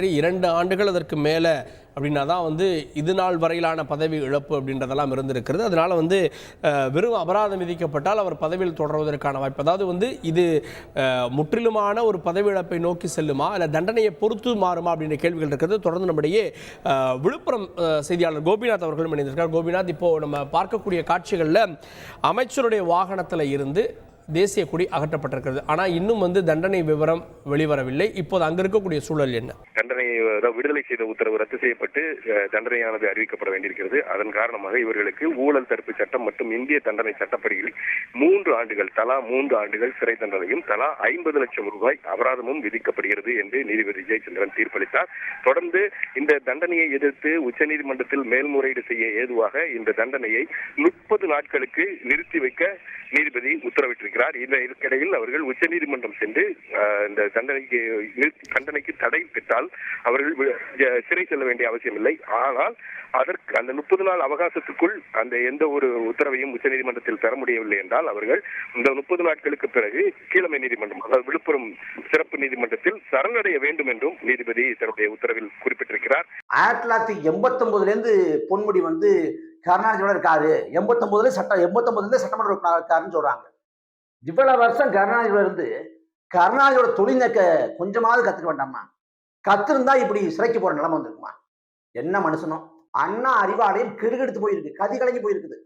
பற்றி இரண்டு ஆண்டுகள் அதற்கு மேலே அப்படின்னா தான் வந்து இது நாள் வரையிலான பதவி இழப்பு அப்படின்றதெல்லாம் இருந்திருக்கிறது. அதனால் வந்து வெறும் அபராதம் விதிக்கப்பட்டால் அவர் பதவியில் தொடர்வதற்கான வாய்ப்பு. அதாவது வந்து இது முற்றிலுமான ஒரு பதவி இழப்பை நோக்கி செல்லுமா? இல்லை தண்டனையை பொறுத்து மாறுமா? அப்படின்ற கேள்விகள் இருக்கிறது. தொடர்ந்து நம்முடைய விழுப்புரம் செய்தியாளர் கோபிநாத் அவர்களும் இணைந்திருக்கார் கோபிநாத் இப்போது நம்ம பார்க்கக்கூடிய காட்சிகளில் அமைச்சருடைய வாகனத்தில் இருந்து தேசிய கொடி அகற்றப்பட்டிருக்கிறது. ஆனால் இன்னும் வந்து தண்டனை விவரம் வெளிவரவில்லை. இப்போது அங்கே இருக்கக்கூடிய சூழல் என்ன? தண்டனை விடுதலை செய்த உத்தரவு ரத்து செய்யப்பட்டு தண்டனையானது அறிவிக்கப்பட வேண்டியிருக்கிறது. அதன் காரணமாக இவர்களுக்கு ஊழல் தடுப்பு சட்டம் மற்றும் இந்திய தண்டனை சட்டப்படியில் மூன்று ஆண்டுகள் தலா மூன்று ஆண்டுகள் சிறை தண்டனையும் தலா ஐம்பது லட்சம் ரூபாய் அபராதமும் விதிக்கப்படுகிறது என்று நீதிபதி ஜெயச்சந்திரன் தீர்ப்பளித்தார். தொடர்ந்து இந்த தண்டனையை எதிர்த்து உச்சநீதிமன்றத்தில் மேல்முறையீடு செய்ய ஏதுவாக இந்த தண்டனையை முப்பது நாட்களுக்கு நிறுத்தி வைக்க நீதிபதி உத்தரவிட்டிருக்கிறார். இந்த இதற்கிடையில் அவர்கள் உச்சநீதிமன்றம் சென்று இந்த தண்டனைக்கு தண்டனைக்கு தடை பெற்றால் அவர்கள் சிறை செல்ல வேண்டிய அவசியமில்லை ஆனால் அதற்கு அந்த முப்பது நாள் அவகாசத்துக்குள் அந்த எந்த ஒரு உத்தரவையும் உச்சநீதிமன்றத்தில் பெற முடியவில்லை என்றால் அவர்கள் இந்த முப்பது நாட்களுக்கு பிறகு கீழமை நீதிமன்றம் அதாவது விழுப்புரம் சிறப்பு நீதிமன்றத்தில் சரணடைய வேண்டும் என்றும் நீதிபதி தன்னுடைய உத்தரவில் குறிப்பிட்டிருக்கிறார். ஆயிரத்தி தொள்ளாயிரத்தி எண்பத்தொன்பதுல இருந்து பொன்முடி வந்து கருணாநிதியோட இருக்காரு. எண்பத்தொன்பதுல சட்டம் எண்பத்தொன்பதுல இருந்து சட்டமன்ற உறுப்பினர் இருக்காருன்னு சொல்றாங்க. இவ்வளவு வருஷம் கருணாநிதியோட இருந்து கருணாநிதியோட தொழில்நக்க கொஞ்சமாவது கத்துக்க வேண்டாமா? கத்திருந்தா இப்படி சிறைக்கு போற நிலைமை வந்திருக்குமா? என்ன மனுஷனோ? அண்ணா அறிவாலயம் கெடுகெடுத்து போயிருக்கு கதி கலங்கி போயிருக்குது.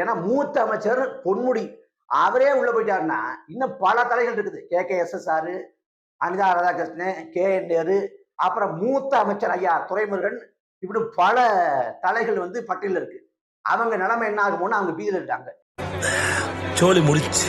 ஏன்னா மூத்த அமைச்சர் பொன்முடி அவரே உள்ள போயிட்டாருன்னா இன்னும் பல தலைகள் இருக்குது. K. K. S. S. R Anitha Radhakrishnan K. N. Nehru அப்புறம் மூத்த அமைச்சர் ஐயா துறைமுருகன் இப்படி பல தலைகள் வந்து பட்டியலில் இருக்கு. அவங்க நிலைமை என்ன ஆகுமோன்னு அவங்க பீதியில் இருக்காங்க. சோலி முடிச்சு.